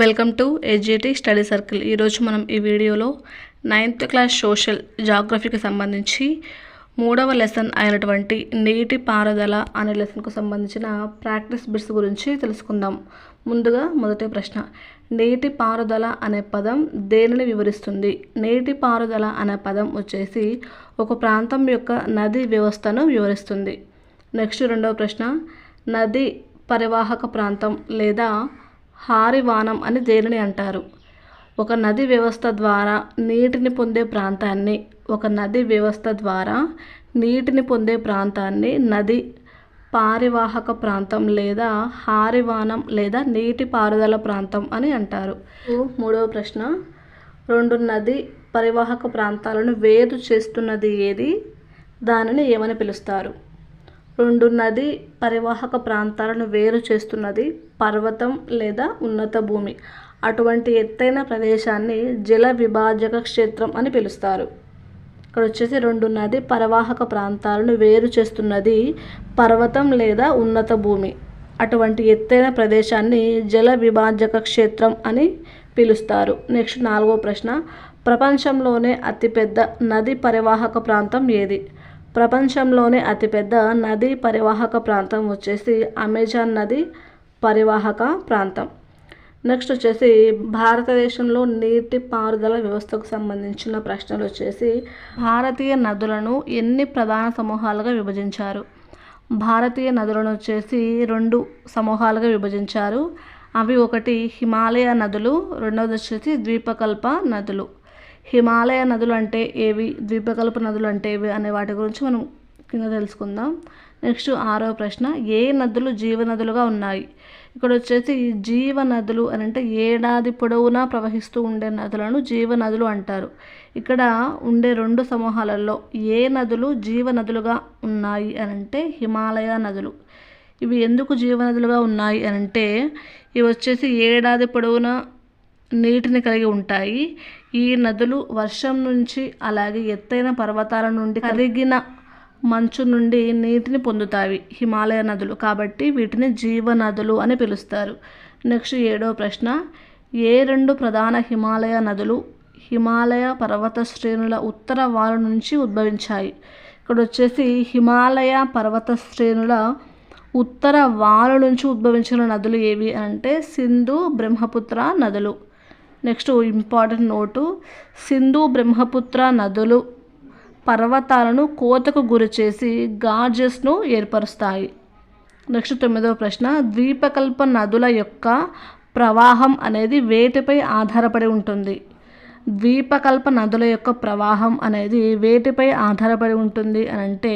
Welcome to ఎడ్జిటి study circle ఈరోజు మనం ఈ వీడియోలో నైన్త్ క్లాస్ సోషల్ జాగ్రఫీకి సంబంధించి మూడవ లెసన్ అయినటువంటి నీటి పారుదల అనే లెసన్కు సంబంధించిన ప్రాక్టీస్ బిట్స్ గురించి తెలుసుకుందాం. ముందుగా మొదటి ప్రశ్న. నీటి పారుదల అనే పదం దేనిని వివరిస్తుంది? నీటి పారుదల అనే పదం వచ్చేసి ఒక ప్రాంతం యొక్క నది వ్యవస్థను వివరిస్తుంది. నెక్స్ట్ రెండవ ప్రశ్న. నది పరివాహక ప్రాంతం లేదా హారివానం అని దేనిని అంటారు? ఒక నది వ్యవస్థ ద్వారా నీటిని పొందే ప్రాంతాన్ని ఒక నది వ్యవస్థ ద్వారా నీటిని పొందే ప్రాంతాన్ని నది పారివాహక ప్రాంతం లేదా హారివానం లేదా నీటి పారుదల ప్రాంతం అని అంటారు. మూడవ ప్రశ్న. రెండు నది పరివాహక ప్రాంతాలను వేరు చేస్తున్నది ఏది? దానిని ఏమని పిలుస్తారు? రెండు నది పరివాహక ప్రాంతాలను వేరు చేస్తున్నది పర్వతం లేదా ఉన్నత భూమి. అటువంటి ఎత్తైన ప్రదేశాన్ని జల విభాజక క్షేత్రం అని పిలుస్తారు. ఇక్కడ వచ్చేసి రెండు నది పరివాహక ప్రాంతాలను వేరు చేస్తున్నది పర్వతం లేదా ఉన్నత భూమి. అటువంటి ఎత్తైన ప్రదేశాన్ని జల విభాజక క్షేత్రం అని పిలుస్తారు. నెక్స్ట్ నాలుగో ప్రశ్న ప్రపంచంలోనే అతిపెద్ద నది పరివాహక ప్రాంతం ఏది? ప్రపంచంలోనే అతిపెద్ద నదీ పరివాహక ప్రాంతం వచ్చేసి అమెజాన్ నది పరివాహక ప్రాంతం. నెక్స్ట్ వచ్చేసి భారతదేశంలో నీటి పారుదల వ్యవస్థకు సంబంధించిన ప్రశ్నలు వచ్చేసి భారతీయ నదులను ఎన్ని ప్రధాన సమూహాలుగా విభజించారు? భారతీయ నదులను వచ్చేసి రెండు సమూహాలుగా విభజించారు. అవి ఒకటి హిమాలయ నదులు రెండవది వచ్చేసి ద్వీపకల్ప నదులు. హిమాలయ నదులు అంటే ఏవి? ద్వీపకల్ప నదులు అంటే ఏవి? అనే వాటి గురించి మనం కింద తెలుసుకుందాం. నెక్స్ట్ ఆరో ప్రశ్న ఏ నదులు జీవనదులుగా ఉన్నాయి? ఇక్కడ వచ్చేసి జీవ నదులు అని అంటే ఏడాది పొడవునా ప్రవహిస్తూ ఉండే నదులను జీవనదులు అంటారు. ఇక్కడ ఉండే రెండు సమూహాలలో ఏ నదులు జీవనదులుగా ఉన్నాయి అని అంటే హిమాలయ నదులు. ఇవి ఎందుకు జీవనదులుగా ఉన్నాయి అని అంటే ఇవి వచ్చేసి ఏడాది పొడవునా నీటిని కలిగి ఉంటాయి. ఈ నదులు వర్షం నుంచి అలాగే ఎత్తైన పర్వతాల నుండి కరిగిన మంచు నుండి నీటిని పొందుతాయి. హిమాలయ నదులు కాబట్టి వీటిని జీవనదులు అని పిలుస్తారు. నెక్స్ట్ ఏడో ప్రశ్న. ఏ రెండు ప్రధాన హిమాలయ నదులు హిమాలయ పర్వత శ్రేణుల ఉత్తర వాలు నుంచి ఉద్భవించాయి? ఇక్కడ వచ్చేసి హిమాలయ పర్వత శ్రేణుల ఉత్తర వాలు నుంచి ఉద్భవించిన నదులు ఏవి అంటే సింధు బ్రహ్మపుత్ర నదులు. Next important note. Sindhu Brahmaputra నదులు పర్వతాలను కోతకు గురి చేసి గార్జెస్ను ఏర్పరుస్తాయి. నెక్స్ట్ తొమ్మిదవ ప్రశ్న ద్వీపకల్ప నదుల యొక్క ప్రవాహం అనేది వేటిపై ఆధారపడి ఉంటుంది? ద్వీపకల్ప నదుల యొక్క ప్రవాహం అనేది వేటిపై ఆధారపడి ఉంటుంది అని అంటే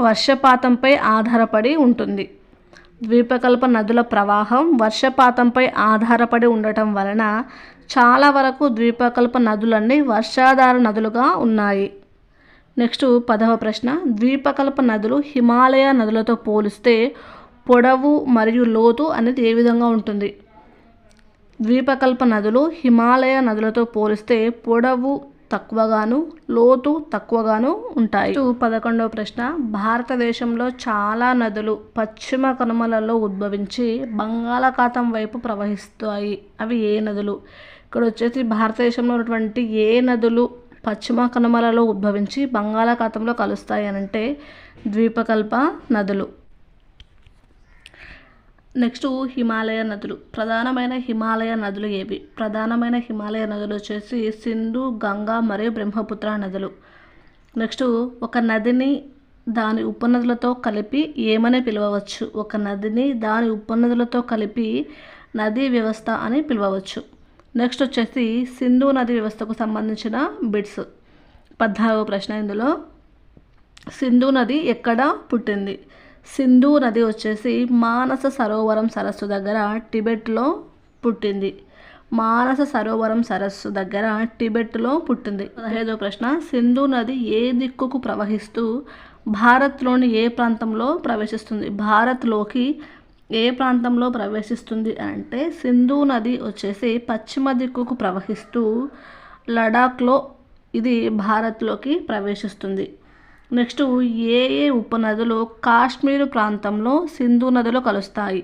వర్షపాతంపై ఆధారపడి ఉంటుంది. ద్వీపకల్ప నదుల ప్రవాహం వర్షపాతంపై ఆధారపడి ఉండటం వలన చాలా వరకు ద్వీపకల్ప నదులన్నీ వర్షాధార నదులుగా ఉన్నాయి. నెక్స్ట్ పదవ ప్రశ్న. ద్వీపకల్ప నదులు హిమాలయ నదులతో పోలిస్తే పొడవు మరియు లోతు అనేది ఏ విధంగా ఉంటుంది? ద్వీపకల్ప నదులు హిమాలయ నదులతో పోలిస్తే పొడవు తక్కువగాను లోతు తక్కువగాను ఉంటాయి. పదకొండవ ప్రశ్న. భారతదేశంలో చాలా నదులు పశ్చిమ కనుమలలో ఉద్భవించి బంగాళాఖాతం వైపు ప్రవహిస్తాయి. అవి ఏ నదులు? ఇక్కడ వచ్చేసి భారతదేశంలో ఉన్నటువంటి ఏ నదులు పశ్చిమ కనుమలలో ఉద్భవించి బంగాళాఖాతంలో కలుస్తాయి అని అంటే ద్వీపకల్ప నదులు. నెక్స్ట్ హిమాలయ నదులు. ప్రధానమైన హిమాలయ నదులు ఏవి? ప్రధానమైన హిమాలయ నదులు వచ్చేసి సింధు గంగా మరియు బ్రహ్మపుత్ర నదులు. నెక్స్ట్ ఒక నదిని దాని ఉపనదులతో కలిపి ఏమని పిలవవచ్చు? ఒక నదిని దాని ఉపనదులతో కలిపి నదీ వ్యవస్థ అని పిలవవచ్చు. నెక్స్ట్ వచ్చేసి సింధు నది వ్యవస్థకు సంబంధించిన బిట్స్. పద్నాలుగవ ప్రశ్న ఇందులో. సింధు నది ఎక్కడ పుట్టింది? సింధు నది వచ్చేసి మానస సరోవరం సరస్సు దగ్గర టిబెట్లో పుట్టింది. మానస సరోవరం సరస్సు దగ్గర టిబెట్లో పుట్టింది. పదహైదో ప్రశ్న సింధు నది ఏ దిక్కుకు ప్రవహిస్తూ భారత్లోని ఏ ప్రాంతంలో ప్రవేశిస్తుంది? భారత్లోకి ఏ ప్రాంతంలో ప్రవేశిస్తుంది అంటే సింధు నది వచ్చేసి పశ్చిమ దిక్కుకు ప్రవహిస్తూ లడాఖ్లో ఇది భారత్లోకి ప్రవేశిస్తుంది. నెక్స్ట్ ఏ ఏ ఉపనదులు కాశ్మీర్ ప్రాంతంలో సింధు నదిలో కలుస్తాయి?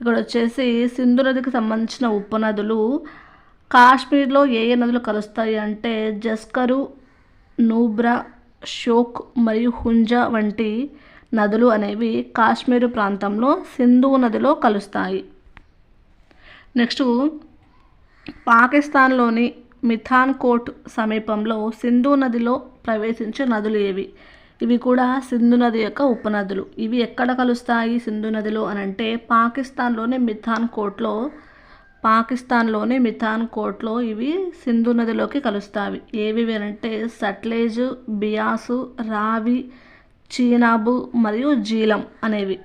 ఇక్కడ వచ్చేసి సింధు నదికి సంబంధించిన ఉపనదులు కాశ్మీర్లో ఏ ఏ నదులు కలుస్తాయి అంటే జస్కరు నూబ్రా షోక్ మరియు హుంజా వంటి నదులు అనేవి కాశ్మీరు ప్రాంతంలో సింధు నదిలో కలుస్తాయి. నెక్స్ట్ పాకిస్తాన్లోని మిథాన్ కోట్ సమీపంలో సింధు నదిలో ప్రవేశించే నదులు ఏవి? ఇవి కూడా సింధు నది యొక్క ఉపనదులు. ఇవి ఎక్కడ కలుస్తాయి సింధు నదిలో అని అంటే పాకిస్తాన్లోని మిథాన్ కోట్లో పాకిస్తాన్లోని మిథాన్ కోట్లో ఇవి సింధు నదిలోకి కలుస్తాయి. ఏవి అంటే సట్లేజ్ బియాసు రావి చీనాబు మరియు జీలం అనేవి.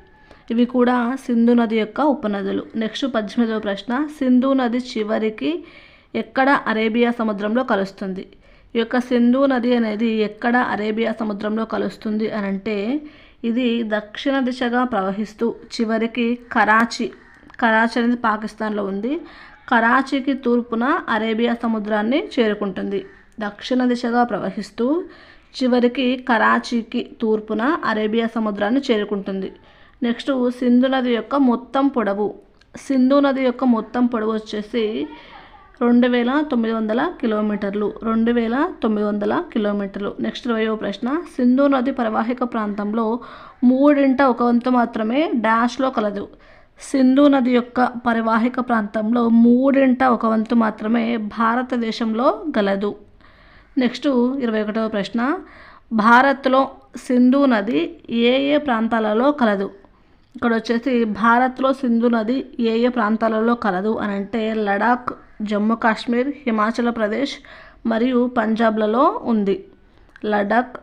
ఇవి కూడా సింధు నది యొక్క ఉపనదులు. నెక్స్ట్ పద్దెనిమిదవ ప్రశ్న సింధు నది చివరికి ఎక్కడ అరేబియా సముద్రంలో కలుస్తుంది? ఈ యొక్క సింధు నది అనేది ఎక్కడ అరేబియా సముద్రంలో కలుస్తుంది అని అంటే ఇది దక్షిణ దిశగా ప్రవహిస్తూ చివరికి కరాచీ కరాచీ అనేది పాకిస్తాన్లో ఉంది. కరాచీకి తూర్పున అరేబియా సముద్రాన్ని చేరుకుంటుంది. దక్షిణ దిశగా ప్రవహిస్తూ చివరికి కరాచీకి తూర్పున అరేబియా సముద్రాన్ని చేరుకుంటుంది. నెక్స్ట్ సింధు నది యొక్క మొత్తం పొడవు. సింధు నది యొక్క మొత్తం పొడవు వచ్చేసి రెండు వేల తొమ్మిది వందల కిలోమీటర్లు. రెండు వేల తొమ్మిది వందల కిలోమీటర్లు. నెక్స్ట్ ఇరవయో ప్రశ్న. సింధు నది ప్రవాహిక ప్రాంతంలో మూడింట ఒక వంతు మాత్రమే డాష్లో కలదు. సింధు నది యొక్క పరివాహిక ప్రాంతంలో మూడింట ఒక వంతు మాత్రమే భారతదేశంలో గలదు. నెక్స్ట్ ఇరవై ఒకటవ ప్రశ్న. భారత్లో సింధు నది ఏ ఏ ప్రాంతాలలో కలదు? ఇక్కడ వచ్చేసి భారత్లో సింధు నది ఏ ఏ ప్రాంతాలలో కలదు అని అంటే లడాక్ జమ్మూ కాశ్మీర్ హిమాచల్ ప్రదేశ్ మరియు పంజాబ్లలో ఉంది. లడాక్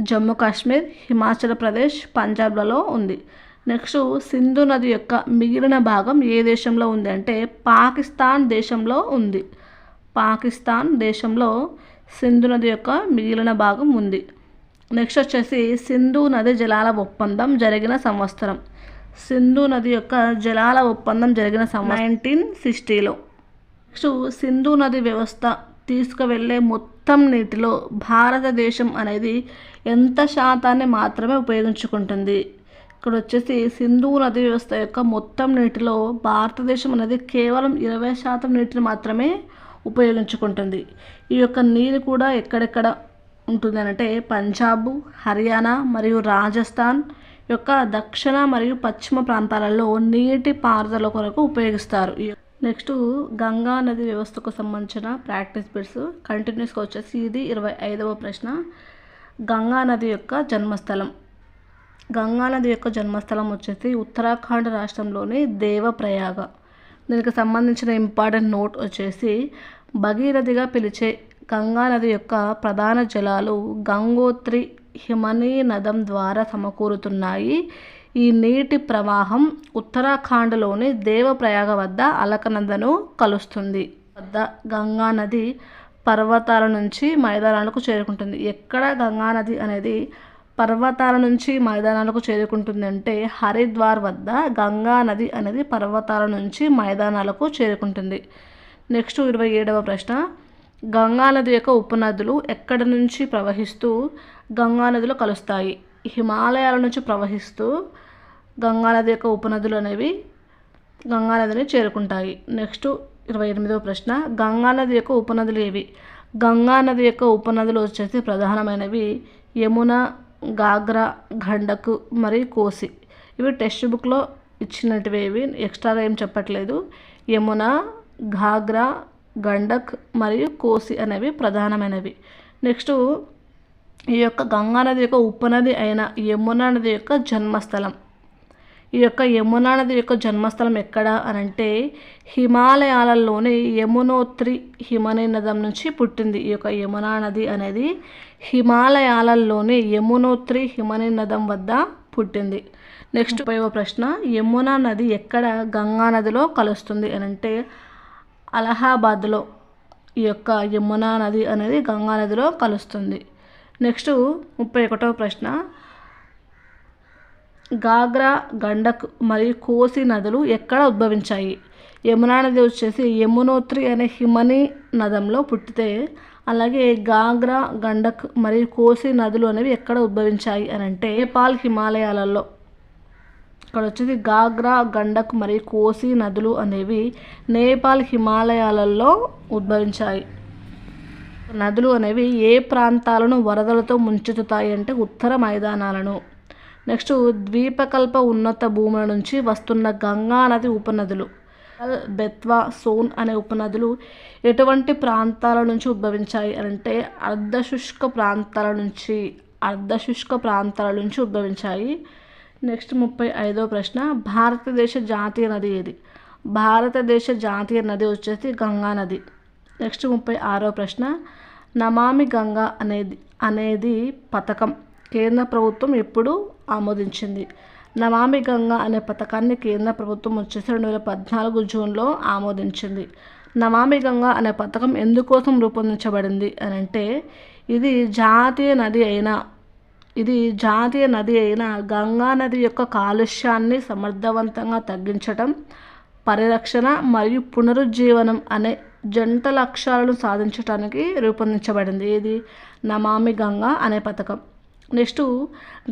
జమ్మూ కాశ్మీర్ హిమాచల్ ప్రదేశ్ పంజాబ్లలో ఉంది. నెక్స్ట్ సింధు నది యొక్క మిగిలిన భాగం ఏ దేశంలో ఉంది అంటే పాకిస్తాన్ దేశంలో ఉంది. పాకిస్తాన్ దేశంలో సింధు నది యొక్క మిగిలిన భాగం ఉంది. నెక్స్ట్ వచ్చేసి సింధు నది జలాల ఒప్పందం జరిగిన సంవత్సరం. సింధు నది యొక్క జలాల ఒప్పందం జరిగిన సంవత్సరం. నైన్టీన్ సిక్స్టీలో. నెక్స్ట్ సింధు నది వ్యవస్థ తీసుకువెళ్ళే మొత్తం నీటిలో భారతదేశం అనేది ఎంత శాతాన్ని మాత్రమే ఉపయోగించుకుంటుంది? ఇక్కడ వచ్చేసి సింధు నది వ్యవస్థ యొక్క మొత్తం నీటిలో భారతదేశం అనేది కేవలం ఇరవై శాతం నీటిని మాత్రమే ఉపయోగించుకుంటుంది. ఈ యొక్క నీరు కూడా ఎక్కడెక్కడ ఉంటుంది అంటే పంజాబ్ హర్యానా మరియు రాజస్థాన్ యొక్క దక్షిణ మరియు పశ్చిమ ప్రాంతాలలో నీటి పారుదల కొరకు ఉపయోగిస్తారు. నెక్స్ట్ గంగా నది వ్యవస్థకు సంబంధించిన ప్రాక్టీస్ బిట్స్. కంటిన్యూస్గా వచ్చేసి ఇది ఇరవై ఐదవ ప్రశ్న. గంగా నది యొక్క జన్మస్థలం. గంగా నది యొక్క జన్మస్థలం వచ్చేసి ఉత్తరాఖండ్ రాష్ట్రంలోని దేవప్రయాగ. దీనికి సంబంధించిన ఇంపార్టెంట్ నోట్ వచ్చేసి భగీరథిగా పిలిచే గంగా నది యొక్క ప్రధాన జలాలు గంగోత్రి హిమనీ నదం ద్వారా సమకూరుతున్నాయి. ఈ నీటి ప్రవాహం ఉత్తరాఖండ్లోని దేవప్రయాగ వద్ద అలకనందను కలుస్తుంది. వద్ద గంగా నది పర్వతాల నుంచి మైదానాలకు చేరుకుంటుంది. ఎక్కడ గంగా నది అనేది పర్వతాల నుంచి మైదానాలకు చేరుకుంటుంది అంటే హరిద్వార్ వద్ద గంగా నది అనేది పర్వతాల నుంచి మైదానాలకు చేరుకుంటుంది. నెక్స్ట్ ఇరవై ఏడవ ప్రశ్న. గంగా నది యొక్క ఉపనదులు ఎక్కడి నుంచి ప్రవహిస్తూ గంగా నదిలో కలుస్తాయి? హిమాలయాల నుంచి ప్రవహిస్తూ గంగా నది యొక్క ఉపనదులు అనేవి గంగా నదిని చేరుకుంటాయి. నెక్స్ట్ ఇరవై ఎనిమిదవ ప్రశ్న. గంగా నది యొక్క ఉపనదులు ఏవి? గంగా నది యొక్క ఉపనదులు వచ్చేసి ప్రధానమైనవి యమున గాగ్రా గండక్ మరియు కోసి. ఇవి టెక్స్ట్ బుక్లో ఇచ్చినటివి ఇవి. ఎక్స్ట్రాగా ఏం చెప్పట్లేదు. యమున ఘాగ్రా గండక్ మరియు కోసి అనేవి ప్రధానమైనవి. నెక్స్ట్ ఈ యొక్క గంగా నది యొక్క ఉపనది అయిన యమున నది యొక్క జన్మస్థలం. ఈ యొక్క యమునా నది యొక్క జన్మస్థలం ఎక్కడ అని అంటే హిమాలయాలలోని యమునోత్రి హిమనీ నదం నుంచి పుట్టింది. ఈ యొక్క యమునా నది అనేది హిమాలయాలలోని యమునోత్రి హిమనీ నదం వద్ద పుట్టింది. నెక్స్ట్ ఉపయోగ ప్రశ్న యమునా నది ఎక్కడ గంగా నదిలో కలుస్తుంది అని అంటే అలహాబాద్లో ఈ యొక్క యమునా నది అనేది గంగా నదిలో కలుస్తుంది. నెక్స్ట్ ముప్పై ఒకటవ ప్రశ్న గాగ్రా గండక్ మరియు కోసి నదులు ఎక్కడ ఉద్భవించాయి? యమునా నది వచ్చేసి యమునోత్రి అనే హిమనీ నదంలో పుట్టితే అలాగే గాగ్రా గండక్ మరియు కోసి నదులు అనేవి ఎక్కడ ఉద్భవించాయి అని అంటే నేపాల్ హిమాలయాలలో. ఇక్కడ వచ్చేసి గాగ్రా గండక్ మరియు కోసి నదులు అనేవి నేపాల్ హిమాలయాలలో ఉద్భవించాయి. నదులు అనేవి ఏ ప్రాంతాలను వరదలతో ముంచెత్తుతాయి అంటే ఉత్తర మైదానాలను. నెక్స్ట్ ద్వీపకల్ప ఉన్నత భూముల నుంచి వస్తున్న గంగా నది ఉపనదులు. బెత్వా సోన్ అనే ఉపనదులు ఎటువంటి ప్రాంతాల నుంచి ఉద్భవించాయి అంటే అర్ధశుష్క ప్రాంతాల నుంచి అర్ధశుష్క ప్రాంతాల నుంచి ఉద్భవించాయి. నెక్స్ట్ ముప్పై ఐదో ప్రశ్న భారతదేశ జాతీయ నది ఏది? భారతదేశ జాతీయ నది వచ్చేసి గంగా నది. నెక్స్ట్ ముప్పై ఆరో ప్రశ్న నమామి గంగా అనేది అనేది పథకం. కేంద్ర ప్రభుత్వం ఎప్పుడు ఆమోదించింది. నమామి గంగా అనే పథకాన్ని కేంద్ర ప్రభుత్వం వచ్చేసి రెండు వేల పద్నాలుగు జూన్లో ఆమోదించింది. నమామి గంగా అనే పథకం ఎందుకోసం రూపొందించబడింది అని అంటే ఇది జాతీయ నది అయిన ఇది జాతీయ నది అయిన గంగా నది యొక్క కాలుష్యాన్ని సమర్థవంతంగా తగ్గించటం పరిరక్షణ మరియు పునరుజ్జీవనం అనే జంట లక్ష్యాలను సాధించడానికి రూపొందించబడింది. ఇది నమామి గంగా అనే పథకం. నెక్స్ట్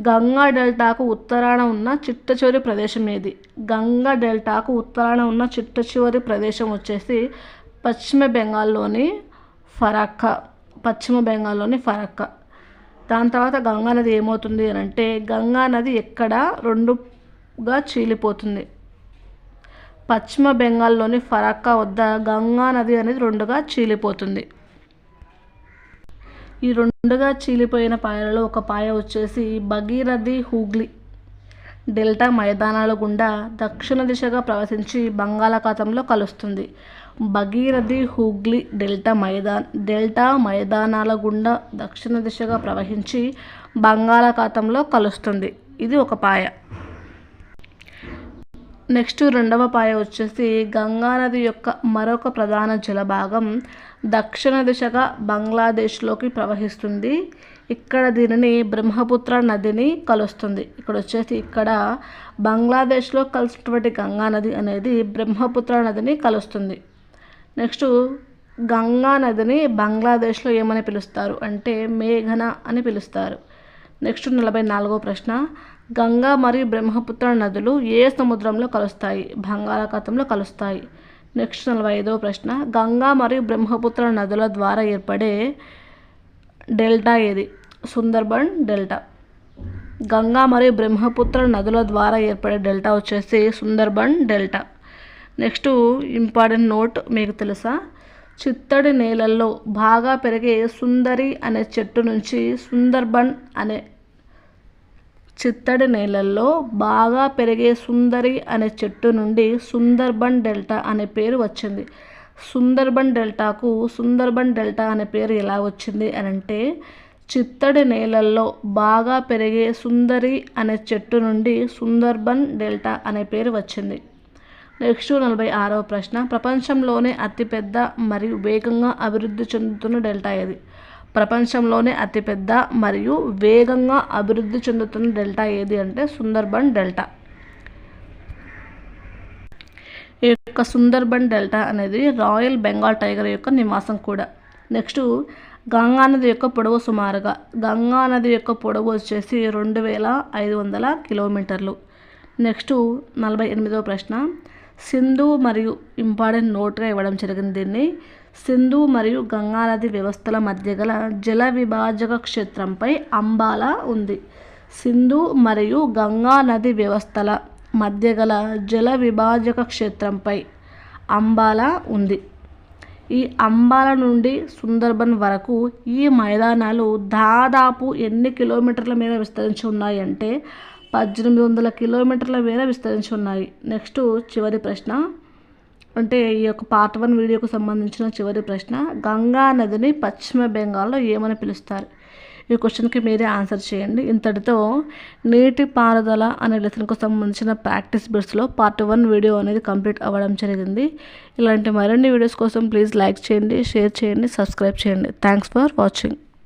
గంగా డెల్టాకు ఉత్తరాన ఉన్న చిట్ట చివరి ప్రదేశం ఏది? గంగా డెల్టాకు ఉత్తరాన ఉన్న చిట్ట చివరి ప్రదేశం వచ్చేసి పశ్చిమ బెంగాల్లోని ఫరక్క పశ్చిమ బెంగాల్లోని ఫరక్క. దాని తర్వాత గంగా నది ఏమవుతుంది అని అంటే గంగా నది ఎక్కడ రెండుగా చీలిపోతుంది. పశ్చిమ బెంగాల్లోని ఫరక్కా వద్ద గంగా నది అనేది రెండుగా చీలిపోతుంది. ఈ రెండుగా చీలిపోయిన పాయలలో ఒక పాయ వచ్చేసి భగీరథి హూగ్లీ. డెల్టా మైదానాల గుండా దక్షిణ దిశగా ప్రవహించి బంగాళాఖాతంలో కలుస్తుంది. భగీరథి హూగ్లీ డెల్టా మైదాన్ డెల్టా మైదానాల గుండా దక్షిణ దిశగా ప్రవహించి బంగాళాఖాతంలో కలుస్తుంది. ఇది ఒక పాయ. నెక్స్ట్ రెండవ పాయ వచ్చేసి గంగానది యొక్క మరొక ప్రధాన జలభాగం దక్షిణ దిశగా బంగ్లాదేశ్లోకి ప్రవహిస్తుంది. ఇక్కడ దీనిని బ్రహ్మపుత్ర నదిని కలుస్తుంది. ఇక్కడ వచ్చేసి ఇక్కడ బంగ్లాదేశ్లో కలిసినటువంటి గంగా నది అనేది బ్రహ్మపుత్ర నదిని కలుస్తుంది. నెక్స్ట్ గంగా నదిని బంగ్లాదేశ్లో ఏమని పిలుస్తారు? అంటే మేఘన అని పిలుస్తారు. నెక్స్ట్ నలభై నాలుగో ప్రశ్న గంగా మరియు బ్రహ్మపుత్ర నదులు ఏ సముద్రంలో కలుస్తాయి? బంగాళాఖాతంలో కలుస్తాయి. నెక్స్ట్ నలభై ఐదవ ప్రశ్న. గంగా మరియు బ్రహ్మపుత్ర నదుల ద్వారా ఏర్పడే డెల్టా ఏది? సుందర్బన్ డెల్టా. గంగా మరియు బ్రహ్మపుత్ర నదుల ద్వారా ఏర్పడే డెల్టా వచ్చేసి Sundarban delta. Next important note మీకు తెలుసా? చిత్తడి నేలల్లో బాగా పెరిగే సుందరి అనే చెట్టు నుంచి సుందర్బన్ అనే చిత్తడి నేలల్లో బాగా పెరిగే సుందరి అనే చెట్టు నుండి సుందర్బన్ డెల్టా అనే పేరు వచ్చింది. సుందర్బన్ డెల్టాకు సుందర్బన్ డెల్టా అనే పేరు ఎలా వచ్చింది అని అంటే చిత్తడి నేలల్లో బాగా పెరిగే సుందరి అనే చెట్టు నుండి సుందర్బన్ డెల్టా అనే పేరు వచ్చింది. నెక్స్ట్ నలభై ఆరవ ప్రశ్న ప్రపంచంలోనే అతిపెద్ద మరియు వేగంగా అభివృద్ధి చెందుతున్న డెల్టా ఏది? ప్రపంచంలోనే అతిపెద్ద మరియు వేగంగా అభివృద్ధి చెందుతున్న డెల్టా ఏది అంటే సుందర్బన్ డెల్టా. ఈ యొక్క సుందర్బన్ డెల్టా అనేది రాయల్ బెంగాల్ టైగర్ యొక్క నివాసం కూడా. నెక్స్ట్ గంగా నది యొక్క పొడవు సుమారుగా. గంగా నది యొక్క పొడవు వచ్చేసి రెండు వేల ఐదు వందల కిలోమీటర్లు. నెక్స్ట్ నలభై ఎనిమిదవ ప్రశ్న. సింధు మరియు ఇంపార్టెంట్ నోట్గా ఇవ్వడం జరిగింది. దీన్ని సింధు మరియు గంగానది వ్యవస్థల మధ్య గల జల విభాజక క్షేత్రంపై అంబాల ఉంది. సింధు మరియు గంగా నది వ్యవస్థల మధ్య గల జల విభాజక క్షేత్రంపై అంబాల ఉంది. ఈ అంబాల నుండి సుందర్బన్ వరకు ఈ మైదానాలు దాదాపు ఎన్ని కిలోమీటర్ల మీద విస్తరించి ఉన్నాయి అంటే పద్దెనిమిది వందల కిలోమీటర్ల మేర విస్తరించి ఉన్నాయి. నెక్స్ట్ చివరి ప్రశ్న. అంటే ఈ యొక్క పార్ట్ వన్ వీడియోకు సంబంధించిన చివరి ప్రశ్న గంగా నదిని పశ్చిమ బెంగాల్లో ఏమని పిలుస్తారు? ఈ క్వశ్చన్కి మీరే ఆన్సర్ చేయండి. ఇంతటితో నీటి పారుదల అనే లెసన్కు సంబంధించిన ప్రాక్టీస్ బిట్స్లో పార్ట్ వన్ వీడియో అనేది కంప్లీట్ అవ్వడం జరిగింది. ఇలాంటి మరిన్ని వీడియోస్ కోసం ప్లీజ్ లైక్ చేయండి షేర్ చేయండి సబ్స్క్రైబ్ చేయండి. Thanks for watching